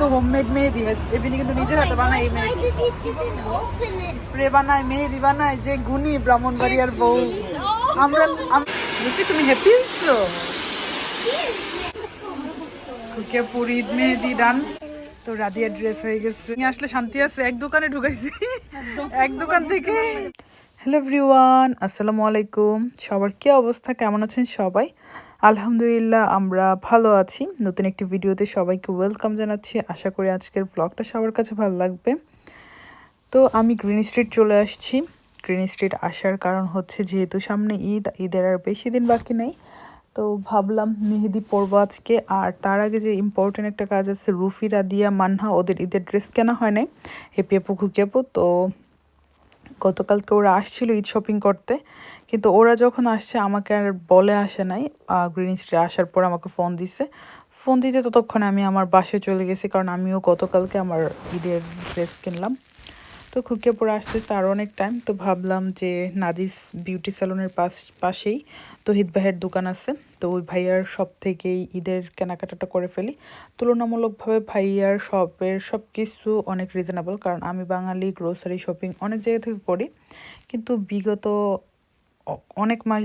কিন্তু হোমমেড মেহেদি এভিনি কিন্তু নিজের হাতে বানায় এই মেহেদি। স্প্রে বানায়, মেহেদি বানায়, যে গুণী ব্রাহ্মণবাড়িয়ার বউ। আমরা আম- লুচি তুমি হ্যাপি হচ্ছো খুকিয়া পুরি মেহেদি ডান তো রাদিয়া ড্রেস হয়ে গেছে। নিয়ে আসলে শান্তি আছে, এক দোকানে ঢুকাইছি। এক দোকান থেকে হ্যালো এভরিওয়ান, আসসালামু আলাইকুম। সবার কি অবস্থা? কেমন আছেন সবাই? আলহামদুলিল্লাহ, আমরা ভালো আছি। নতুন একটি ভিডিওতে সবাইকে ওয়েলকাম জানাচ্ছি। আশা করি আজকের ব্লগটা সবার কাছে ভালো লাগবে। তো আমি গ্রিন স্ট্রিট চলে আসছি। গ্রিন স্ট্রিট আসার কারণ হচ্ছে যেহেতু সামনে ঈদ, ঈদের আর বেশি দিন বাকি নেই। তো ভাবলাম মেহেদি পরবো আজকে। আর তার আগে যে ইম্পর্টেন্ট একটা কাজ আছে রুফি রাদিয়া মান্না ওদের ঈদের ড্রেস কেনা হয় নাই। হেপি আপু, তো গতকালকে ওরা আসছিল ঈদ শপিং করতে, কিন্তু ওরা যখন আসছে আমাকে আর বলে আসে নাই গ্রিন স্ট্রিটে আসার পর আমাকে ফোন দিছে। ফোন দিতে ততক্ষণে আমি আমার বাসে চলে গেছি, কারণ আমিও গতকালকে আমার ঈদের ড্রেস কিনলাম। তো খুকিয়া পরে আসতে তার অনেক টাইম তো ভাবলাম যে নাদিস বিউটি স্যালনের পাশ, পাশেই তহিদ ভাইয়ের দোকান আছে, তো ওই ভাইয়ার সব থেকেই ঈদের কেনাকাটাটা করে ফেলি। তুলনামূলকভাবে ভাইয়ার শপের সব কিছু অনেক রিজনেবল কারণ আমি বাঙালি গ্রোসারি শপিং অনেক জায়গা থেকে করি। কিন্তু বিগত অনেক মাস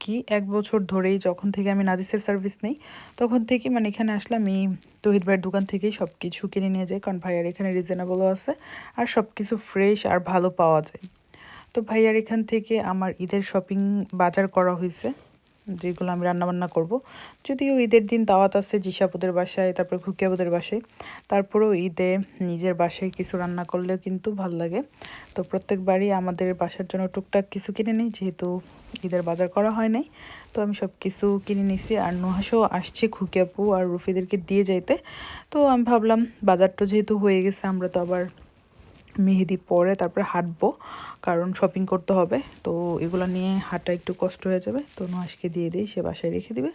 কি, এক বছর ধরেই যখন থেকে আমি নাদিসের সার্ভিস নেই, তখন থেকে মানে এখানে আসলে আমি তহিদ ভাইয়ের দোকান থেকেই সব কিছু কিনে নিয়ে যাই। কারণ ভাইয়ার এখানে রিজনেবলও আছে, আর সব কিছু ফ্রেশ আর ভালো পাওয়া যায়। তো ভাইয়ার এখান থেকে আমার ঈদের শপিং বাজার করা হয়েছে। যেগুলো আমি রান্নাবান্না করব। যদিও ঈদের দিন দাওয়াত আছে জিসাপুদের বাসায়, তারপর খুকিয়াপুদের বাসায়। তারপরেও ঈদে নিজের বাসায় কিছু রান্না করলে কিন্তু ভালো লাগে। তো প্রত্যেকবারই আমাদের বাসার জন্য টুকটাক কিছু কিনে নিই, যেহেতু ঈদের বাজার করা হয় নাই। তো আমি সব কিছু কিনে নিছি আর নুহাসও আসছে খুকিয়াপু আর রুফিদেরকে দিয়ে যাইতে। তো আমি ভাবলাম বাজারটা যেহেতু হয়ে গেছে, আমরা তো আবার মেহেদি পরে তারপরে হাঁটবো, কারণ শপিং করতে হবে। তো এগুলো নিয়ে হাঁটা একটু কষ্ট হয়ে যাবে। তো নুহাসকে দিয়ে দিই, সে বাসায় রেখে দিবে।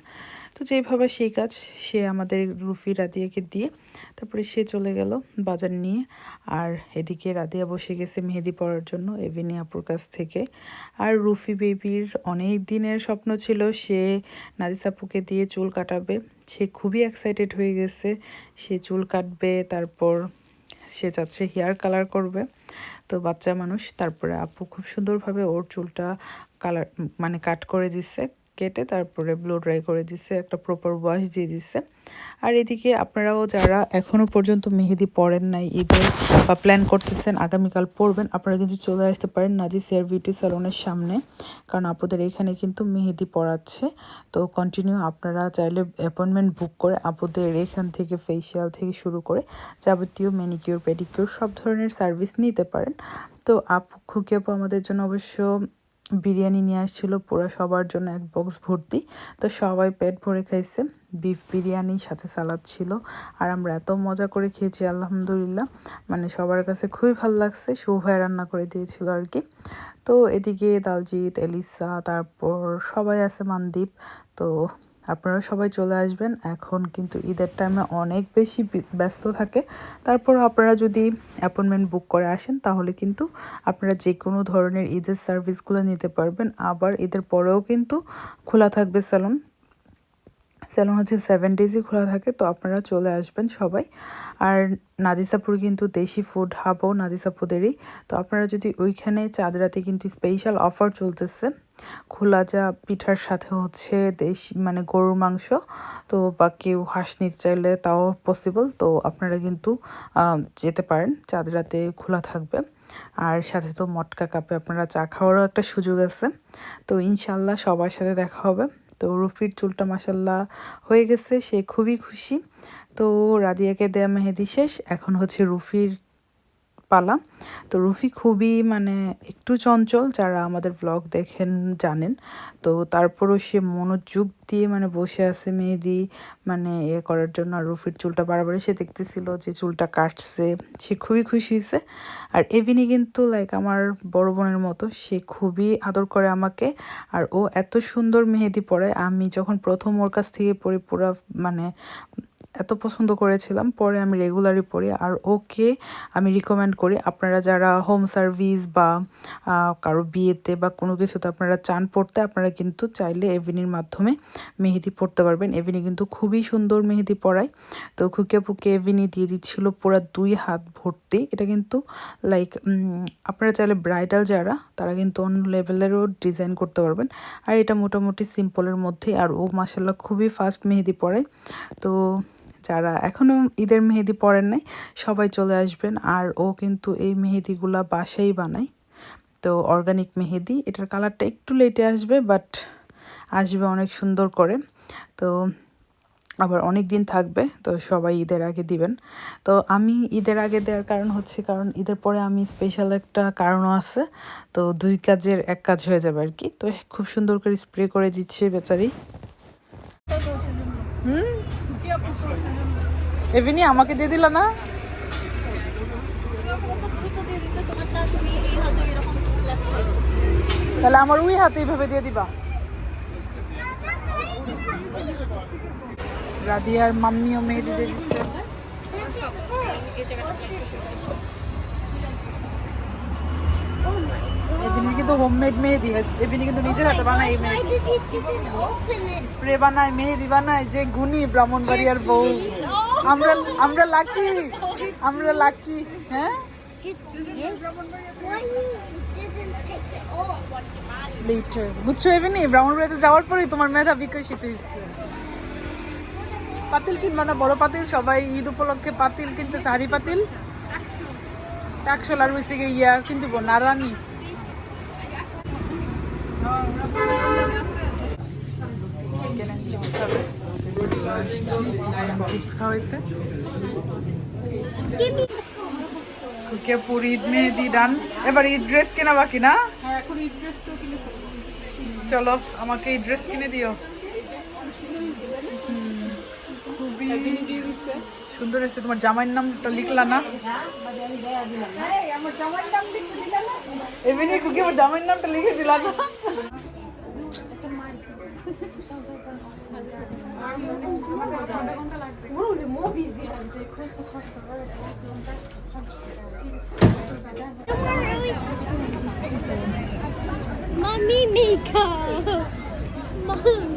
তো যেভাবে সেই কাজ, সে আমাদের রুফি রাদিয়াকে দিয়ে তারপরে সে চলে গেল বাজার নিয়ে। আর এদিকে রাদিয়া বসে গেছে মেহেদি পরার জন্য এভিনি আপুর কাছ থেকে। আর রুফি বেবির অনেক দিনের স্বপ্ন ছিল, সে নাদিস আপুকে দিয়ে চুল কাটাবে। সে খুবই এক্সাইটেড হয়ে গেছে। সে চুল কাটবে, তারপর সে চাচ্ছে হেয়ার কালার করবে। তো বাচ্চা মানুষ, তারপরে আপু খুব সুন্দরভাবে ওর চুলটা কালার মানে কাট করে দিচ্ছে কেটে তারপরে ব্লো ড্রাই করে দিছে, একটা প্রপার ওয়াশ দিয়ে দিছে। আর এদিকে আপনারাও যারা এখনও পর্যন্ত মেহেদি পড়েন নাই, ঈদের বা প্ল্যান করতেছেন, আগামীকাল পড়বেন আপনারা কিন্তু চলে আসতে পারেন নাদিস হেয়ার বিউটি স্যালনের সামনে। কারণ আপুদের এখানে কিন্তু মেহেদি পড়াচ্ছে তো কন্টিনিউ আপনারা চাইলে অ্যাপয়েন্টমেন্ট বুক করে আপুদের এখান থেকে ফেসিয়াল থেকে শুরু করে যাবতীয় ম্যানিকিউর পেডিকিউর সব ধরনের সার্ভিস নিতে পারেন। তো আপু, খুকি আপু, আমাদের জন্য অবশ্য বিরিয়ানি নিয়ে আসছিল, পুরো সবার জন্য এক বক্স ভর্তি। তো সবাই পেট ভরে খাইছে। বিফ বিরিয়ানি, সাথে সালাদ ছিল। আর আমরা এত মজা করে খেয়েছি, আলহামদুলিল্লাহ। মানে সবার কাছে খুবই ভালো লাগছে। সৌভাই রান্না করে দিয়েছিল আর কি। তো এদিকে দালজিৎ, এলিসা, তারপর সবাই আছে, মানদীপ। তো আপনারা সবাই চলে আসবেন। এখন কিন্তু ঈদের টাইমে অনেক বেশি ব্যস্ত থাকে। তারপর আপনারা যদি অ্যাপয়েন্টমেন্ট বুক করে আসেন, তাহলে কিন্তু আপনারা যে কোনো ধরনের ঈদের সার্ভিসগুলো নিতে পারবেন। আবার ঈদের পরেও কিন্তু খোলা থাকবে স্যালন স্যালন হচ্ছে সেভেন ডেজই খোলা থাকে, তো আপনারা চলে আসবেন সবাই। আর নাদিসাপুর কিন্তু দেশি ফুড হাবও নাদিসাপুদেরই তো আপনারা যদি ওইখানে চাঁদরাতে কিন্তু স্পেশাল অফার চলতেছে, খোলা যা পিঠার সাথে হচ্ছে দেশ মানে গরুর মাংস, তো বা কেউ হাঁস নিতে চাইলে তাও পসিবল তো আপনারা কিন্তু যেতে পারেন, চাঁদরাতে খোলা থাকবে। আর সাথে তো মটকা কাপে আপনারা চা খাওয়ারও একটা সুযোগ আছে। তো ইনশাল্লাহ সবার সাথে দেখা হবে। তো রফির চুলটা মাসাল্লাহ হয়ে গেছে, সে খুবই খুশি। তো রাদিয়াকে দেয়া মেহেদি শেষ, এখন হচ্ছে রুফির পালা তো রুফি খুবই মানে একটু চঞ্চল, যারা আমাদের ব্লগ দেখেন, জানেন। তো তারপরও সে মনোযোগ দিয়ে মানে বসে আছে মেহেদি মানে এ করার জন্য। আর রুফির চুলটা বারবার সে দেখতেছিল যে চুলটা কাটছে। সে খুবই খুশি হয়েছে। আর এভিনি কিন্তু লাইক আমার বড় বোনের মতো, সে খুবই আদর করে আমাকে। আর ও এত সুন্দর মেহেদি পরে আমি যখন প্রথম ওর কাছ থেকে পড়ি পুরো মানে এত পছন্দ করেছিলাম, পরে আমি রেগুলারই পড়ি। আর ওকে আমি রিকমেন্ড করি, আপনারা যারা হোম সার্ভিস বা কারও বিয়েতে বা কোনো কিছুতে আপনারা চান পড়তে, আপনারা কিন্তু চাইলে এভিনির মাধ্যমে মেহেদি পড়তে পারবেন। এভিনি কিন্তু খুবই সুন্দর মেহেদি পড়ায় তো খুকে ফুকে এভিনি দিয়ে দিচ্ছিল পুরো দুই হাত ভর্তি। এটা কিন্তু লাইক আপনারা চাইলে ব্রাইডাল যারা, তারা কিন্তু অন্য লেভেলেরও ডিজাইন করতে পারবেন। আর এটা মোটামুটি সিম্পলের মধ্যে আর ও মাসাল্লাহ খুবই ফাস্ট মেহেদি পড়ায় তো যারা এখনও ঈদের মেহেদি পরেন নাই, সবাই চলে আসবেন। আর ও কিন্তু এই মেহেদিগুলা বাসাই বানায়। তো অর্গানিক মেহেদি, এটার কালারটা একটু লেটে আসবে বাট আসবে অনেক সুন্দর করে। তো আবার অনেক দিন থাকবে, তো সবাই ঈদের আগে দিবেন। তো আমি ঈদের আগে দেওয়ার কারণ হচ্ছে, কারণ ঈদের পরে আমি স্পেশাল একটা কারণও আছে। তো দুই কাজের এক কাজ হয়ে যাবে আর কি। তো খুব সুন্দর করে স্প্রে করে দিচ্ছে বেচারি। হুম? এভিনি, আমাকে দিয়ে দিলা না? তাহলে আমার ওই হাতে এইভাবে দিয়ে দিবা। রাধিয়ার মাম্মিও মেহেদি দিয়ে দিচ্ছে এভিনি কিন্তু হোমমেড মেহেদি। এভিনি কিন্তু নিজের হাতে বানায় এই মেহেদি? স্প্রে বানায়, মেহেদি বানায়, যে গুণী ব্রাহ্মণবাড়িয়ার বউ। আমরা আমরা লাকি আমরা লাকি হ্যাঁ? লেটার বুঝছ এভিনি? ব্রাহ্মণবাড়িতে যাওয়ার পরেই তোমার মেধা বিকশিত হয়েছে পাতিল কিনবা না, বড় পাতিল। সবাই ঈদ উপলক্ষে পাতিল কিনতে হাড়ি পাতিল। টাকশোল আর হয়েছে গিয়ে ইয়া কিন্তু নারানি চিপস খাওয়াইতে ঈদ মেহেদি ডান। এবার ঈদ ড্রেস কেনা বাকি না? চলো আমাকে ড্রেস কিনে দিও। খুবই সুন্দর হয়েছে তোমার জামাইয়ের নামটা লিখলা না? খুকি আমার জামাইয়ের নামটা লিখে দিলা না Mommy makeup. Mommy.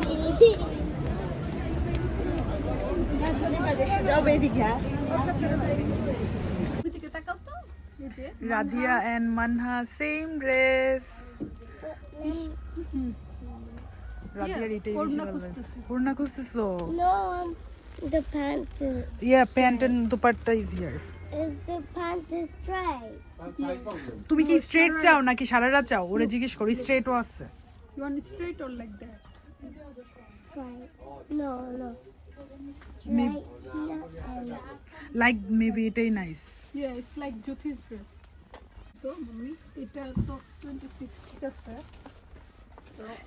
Radhiya and Manha same dress রাধিয়ার এটাই বেশি পূর্ণা খুঁজতেছো। Um, the pants is, yeah pant and dupatta is here is the pants is straight. তুমি কি স্ট্রেট চাও নাকি সারারা চাও? ওরে জিজ্ঞেস করো স্ট্রেটও আছে? You want it straight or like. No, no. Maybe- like maybe এটাই nice Yeah, it's like Jyoti's dress. তো মম্মি এটা তো 26 ঠিক আছে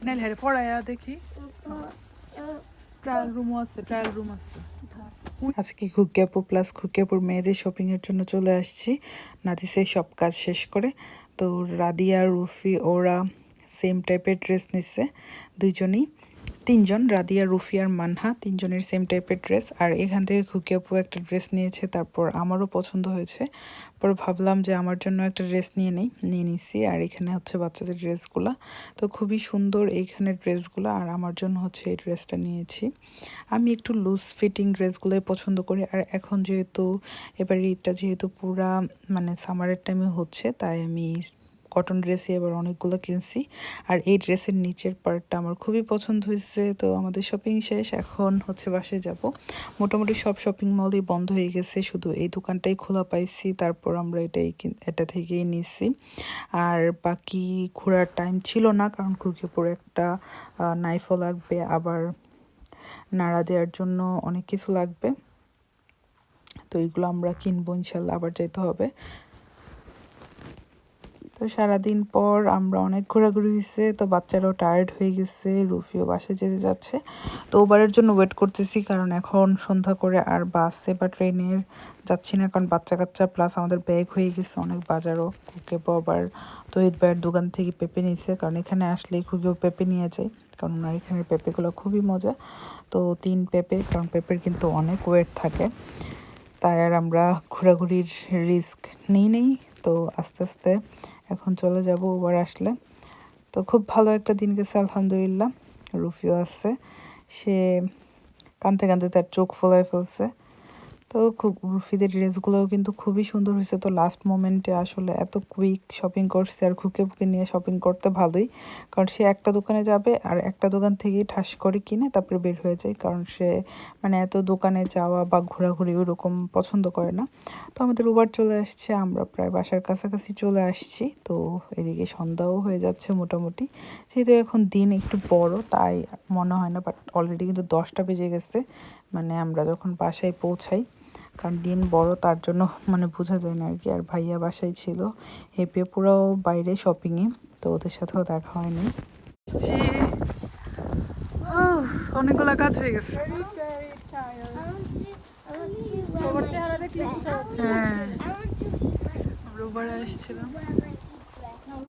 নাইলে হ্যাঁ ফড়ায়া দেখি ট্রায়াল রুমও আছে ট্রায়াল রুম আছে আজকে খুকিয়াপুর প্লাস খুকিয়াপুর মেয়েদের শপিংয়ের জন্য চলে আসছি। নাতিসে সব কাজ শেষ করে। তো রাদিয়া রুফি ওরা সেম টাইপের ড্রেস নিচ্ছে দুইজনই। তিনজন, রাদিয়া রুফি আর মানহা, তিনজনের সেম টাইপের ড্রেস আর এখান থেকে খুকিয়াপু একটা ড্রেস নিয়েছে, তারপর আমারও পছন্দ হয়েছে। পরে ভাবলাম যে আমার জন্য একটা ড্রেস নিয়ে নেই, নিয়ে নিছি। আর এখানে হচ্ছে বাচ্চাদের ড্রেসগুলো তো খুবই সুন্দর এইখানের ড্রেসগুলো আর আমার জন্য হচ্ছে এই ড্রেসটা নিয়েছি। আমি একটু লুজ ফিটিং ড্রেসগুলোই পছন্দ করি। আর এখন যেহেতু, এবার ঈদটা যেহেতু পুরা মানে সামারের টাইমে হচ্ছে, তাই আমি কটন ড্রেসই এবার অনেকগুলো কিনছি। আর এই ড্রেসের নিচের পার্টটা আমার খুবই পছন্দ হয়েছে। তো আমাদের শপিং শেষ, এখন হচ্ছে বাসে যাব। মোটামুটি সব শপিং মলই বন্ধ হয়ে গেছে, শুধু এই দোকানটাই খোলা পাইছি, তারপর আমরা এটাই এটা থেকেই নিছি। আর বাকি ঘোরার টাইম ছিল না, কারণ খুকিপুর একটা নাইফও লাগবে, আবার নাড়া দেওয়ার জন্য অনেক কিছু লাগবে। তো এইগুলো আমরা কিনবো, ইনশাল্লাহ আবার যেতে হবে। তো সারাদিন পর আমরা অনেক ঘোরাঘুরি হয়েছে তো বাচ্চারাও টায়ার্ড হয়ে গেছে, রুফিও বাসে যেতে যাচ্ছে। তো ওবারের জন্য ওয়েট করতেছি, কারণ এখন সন্ধ্যা করে আর বাসে বা ট্রেনের যাচ্ছি না, কারণ বাচ্চা কাচ্চা প্লাস আমাদের ব্যাগ হয়ে গেছে, অনেক বাজারও কুকে আবার তহিদ ভাইয়ের দোকান থেকে পেঁপে নিয়েছে কারণ এখানে আসলেই খুবই পেঁপে নিয়ে যায়, কারণ ওনার এখানের পেঁপেগুলো খুবই মজা। তো তিন পেঁপে, কারণ পেঁপের কিন্তু অনেক ওয়েট থাকে, তাই আর আমরা ঘোরাঘুরির রিস্ক নিই নেই। তো আস্তে আস্তে এখন চলে যাব ওবার আসলে। তো খুব ভালো একটা দিন গেছে, আলহামদুলিল্লাহ। রুফিও আছে। সে কানতে কানতে তার চোখ ফোলায় ফেলছে। তো খুব রুফিদের ড্রেসগুলোও কিন্তু খুবই সুন্দর হয়েছে। তো লাস্ট মোমেন্টে আসলে এত কুইক শপিং করছে আর খুকে ফুকে নিয়ে শপিং করতে ভালোই। কারণ সে একটা দোকানে যাবে আর একটা দোকান থেকেই ঠাস করে কিনে তারপরে বের হয়ে যায়। কারণ সে মানে এত দোকানে যাওয়া বা ঘোরাঘুরি ওরকম পছন্দ করে না। তো আমাদের উবার চলে আসছে, আমরা প্রায় বাসার কাছাকাছি চলে আসছি। তো এদিকে সন্ধ্যাও হয়ে যাচ্ছে মোটামুটি। যেহেতু এখন দিন একটু বড়, তাই মনে হয় না বাট অলরেডি কিন্তু দশটা বেজে গেছে। মানে আমরা যখন বাসায় পৌঁছাই কারণ দিন বড় তার জন্য মানে বোঝা যায় না আর কি। আর ভাইয়া বাসায় ছিল হেপে পুরো বাইরে শপিংয়ে তো ওদের সাথেও দেখা হয়নি। অনেকগুলো কাজ হয়ে গেছে। হ্যাঁ আমরা উবারে আসছিলাম।